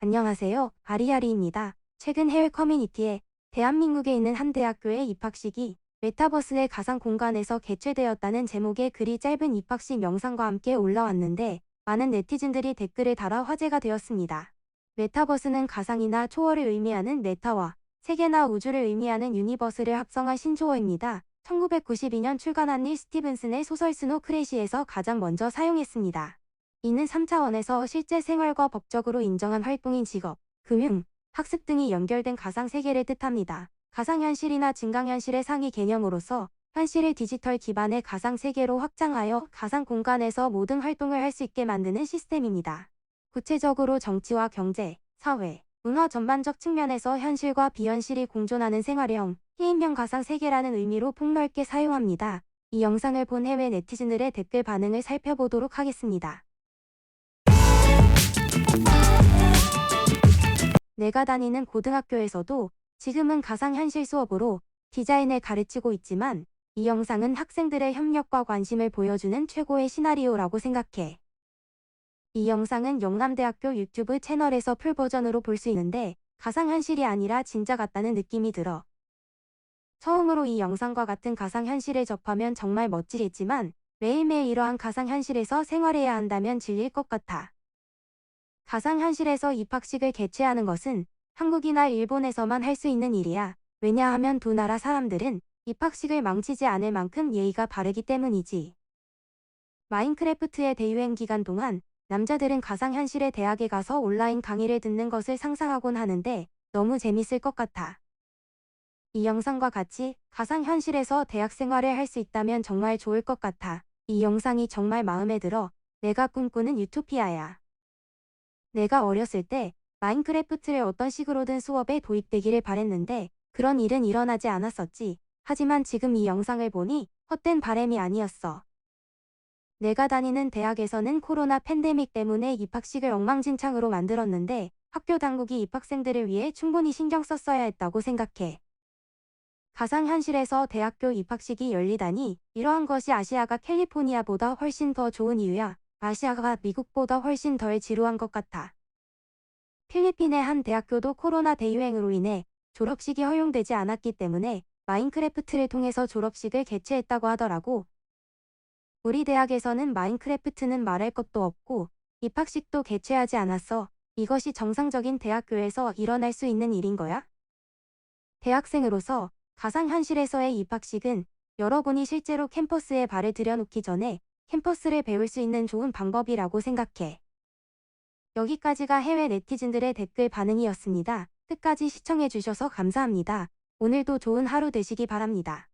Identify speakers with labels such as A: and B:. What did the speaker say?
A: 안녕하세요. 아리아리입니다. 최근 해외 커뮤니티에 대한민국에 있는 한 대학교의 입학식이 메타버스의 가상 공간에서 개최되었다는 제목의 글이 짧은 입학식 영상과 함께 올라왔는데 많은 네티즌들이 댓글을 달아 화제가 되었습니다. 메타버스는 가상이나 초월을 의미하는 메타와 세계나 우주를 의미하는 유니버스를 합성한 신조어입니다. 1992년 출간한 닐 스티븐슨의 소설 스노 크래시에서 가장 먼저 사용했습니다. 이는 3차원에서 실제 생활과 법적으로 인정한 활동인 직업, 금융, 학습 등이 연결된 가상 세계를 뜻합니다. 가상현실이나 증강현실의 상위 개념으로서 현실을 디지털 기반의 가상 세계로 확장하여 가상 공간에서 모든 활동을 할 수 있게 만드는 시스템입니다. 구체적으로 정치와 경제, 사회, 문화 전반적 측면에서 현실과 비현실이 공존하는 생활형, 게임형 가상 세계라는 의미로 폭넓게 사용합니다. 이 영상을 본 해외 네티즌들의 댓글 반응을 살펴보도록 하겠습니다. 내가 다니는 고등학교에서도 지금은 가상현실 수업으로 디자인을 가르치고 있지만 이 영상은 학생들의 협력과 관심을 보여주는 최고의 시나리오라고 생각해. 이 영상은 영남대학교 유튜브 채널에서 풀 버전으로 볼 수 있는데 가상현실이 아니라 진짜 같다는 느낌이 들어. 처음으로 이 영상과 같은 가상현실을 접하면 정말 멋지겠지만 매일매일 이러한 가상현실에서 생활해야 한다면 질릴 것 같아. 가상현실에서 입학식을 개최하는 것은 한국이나 일본에서만 할 수 있는 일이야. 왜냐하면 두 나라 사람들은 입학식을 망치지 않을 만큼 예의가 바르기 때문이지. 마인크래프트의 대유행 기간 동안 남자들은 가상현실의 대학에 가서 온라인 강의를 듣는 것을 상상하곤 하는데 너무 재밌을 것 같아. 이 영상과 같이 가상현실에서 대학 생활을 할 수 있다면 정말 좋을 것 같아. 이 영상이 정말 마음에 들어 내가 꿈꾸는 유토피아야. 내가 어렸을 때 마인크래프트를 어떤 식으로든 수업에 도입되기를 바랬는데 그런 일은 일어나지 않았었지. 하지만 지금 이 영상을 보니 헛된 바램이 아니었어. 내가 다니는 대학에서는 코로나 팬데믹 때문에 입학식을 엉망진창으로 만들었는데 학교 당국이 입학생들을 위해 충분히 신경 썼어야 했다고 생각해. 가상현실에서 대학교 입학식이 열리다니 이러한 것이 아시아가 캘리포니아보다 훨씬 더 좋은 이유야. 아시아가 미국보다 훨씬 덜 지루한 것 같아. 필리핀의 한 대학교도 코로나 대유행으로 인해 졸업식이 허용되지 않았기 때문에 마인크래프트를 통해서 졸업식을 개최했다고 하더라고. 우리 대학에서는 마인크래프트는 말할 것도 없고 입학식도 개최하지 않았어. 이것이 정상적인 대학교에서 일어날 수 있는 일인 거야? 대학생으로서 가상현실에서의 입학식은 여러분이 실제로 캠퍼스에 발을 들여놓기 전에 캠퍼스를 배울 수 있는 좋은 방법이라고 생각해. 여기까지가 해외 네티즌들의 댓글 반응이었습니다. 끝까지 시청해주셔서 감사합니다. 오늘도 좋은 하루 되시기 바랍니다.